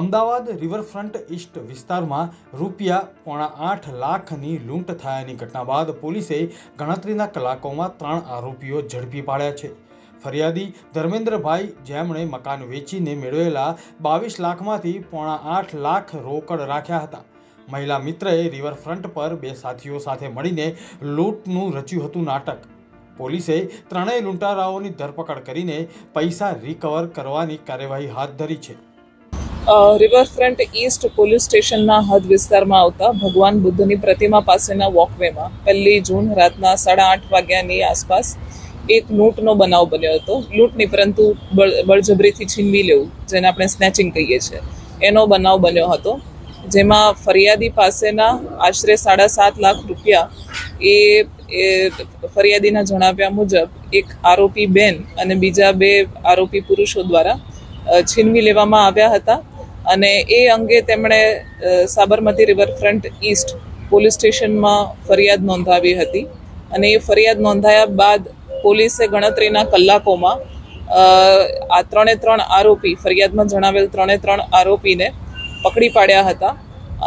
Ahmedabad riverfront East વિસ્તારમાં રૂપિયા પોણા આઠ લાખની લૂંટ થયાની ઘટના બાદ પોલીસે ગણતરીના કલાકોમાં ત્રણ આરોપીઓ ઝડપી પાડ્યા છે. ફરિયાદી ધર્મેન્દ્રભાઈ જેમણે મકાન વેચીને મેળવેલા બાવીસ લાખમાંથી પોણા આઠ લાખ રોકડ રાખ્યા હતા. મહિલા મિત્રએ રિવરફ્રન્ટ પર બે સાથીઓ સાથે મળીને લૂંટનું રચ્યું હતું નાટક. પોલીસે ત્રણેય લૂંટારાઓની ધરપકડ કરીને પૈસા રિકવર કરવાની કાર્યવાહી હાથ ધરી છે. રિવરફ્રન્ટ ઈસ્ટ પોલીસ સ્ટેશનના હદ વિસ્તારમાં આવતા ભગવાન બુદ્ધની પ્રતિમા પાસેના વોકવેમાં પહેલી જૂન રાતના સાડા આઠ વાગ્યાની આસપાસ એક લૂંટનો બનાવ બન્યો હતો. લૂંટની પરંતુ બળ, બળજબરીથી છીનવી લેવું, જેને આપણે સ્નેચિંગ કહીએ છીએ, એનો બનાવ બન્યો હતો. જેમાં ફરિયાદી પાસેના આશરે સાડા સાત લાખ રૂપિયા એ ફરિયાદીના જણાવ્યા મુજબ એક આરોપી બેન અને બીજા બે આરોપી પુરુષો દ્વારા છીનવી લેવામાં આવ્યા હતા. અને એ અંગે તેમણે સાબરમતી રિવરફ્રન્ટ ઈસ્ટ પોલીસ સ્ટેશનમાં ફરિયાદ નોંધાવી હતી. અને એ ફરિયાદ નોંધાયા બાદ પોલીસે ગણતરીના કલાકોમાં આ ત્રણે ત્રણ આરોપી, ફરિયાદમાં જણાવેલ ત્રણે ત્રણ આરોપીને પકડી પાડ્યા હતા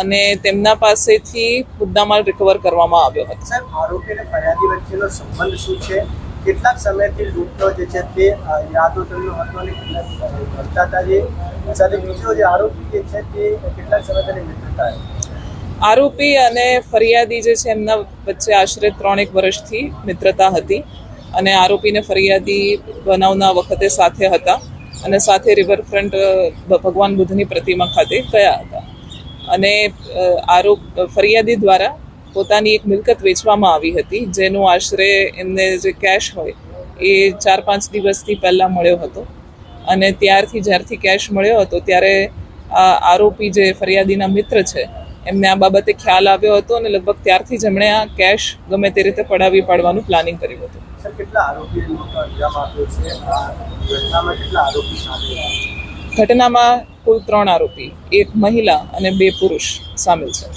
અને તેમના પાસેથી મુદ્દામાલ રિકવર કરવામાં આવ્યો હતો. સાહેબ, આરોપી અને ફરિયાદી વચ્ચેનો સંબંધ શું છે? કેટલાક સમયથી લૂંટનો જે છે તે યાદો તેમનો હતો અને કેટલાક હતા જે? સાથે બીજો જે આરોપી જે છે તે કેટલાક સમય મિત્રતા આરોપી અને ફરિયાદી જે છે એમના વચ્ચે આશરે ત્રણેક વર્ષથી મિત્રતા હતી અને આરોપીને ફરિયાદી બનાવના વખતે સાથે હતા અને સાથે રિવરફ્રન્ટ ભગવાન બુદ્ધની પ્રતિમા ખાતે ગયા હતા. અને આરોપ ફરિયાદી દ્વારા પોતાની એક મિલકત વેચવામાં આવી હતી, જેનું આશરે એમને જે કેશ હોય એ ચાર પાંચ દિવસથી પહેલાં મળ્યો હતો. અને ત્યારથી જ્યારથી કેશ મળ્યો હતો ત્યારે આ આરોપી જે ફરિયાદીના મિત્ર છે એમને આ બાબતે ખ્યાલ આવ્યો હતો અને લગભગ ત્યારથી જ એમણે આ કેશ ગમે તે રીતે પડાવી પાડવાનું પ્લાનિંગ કર્યું હતું? ઘટનામાં કુલ ત્રણ આરોપી એક મહિલા અને બે પુરુષ સામેલ છે.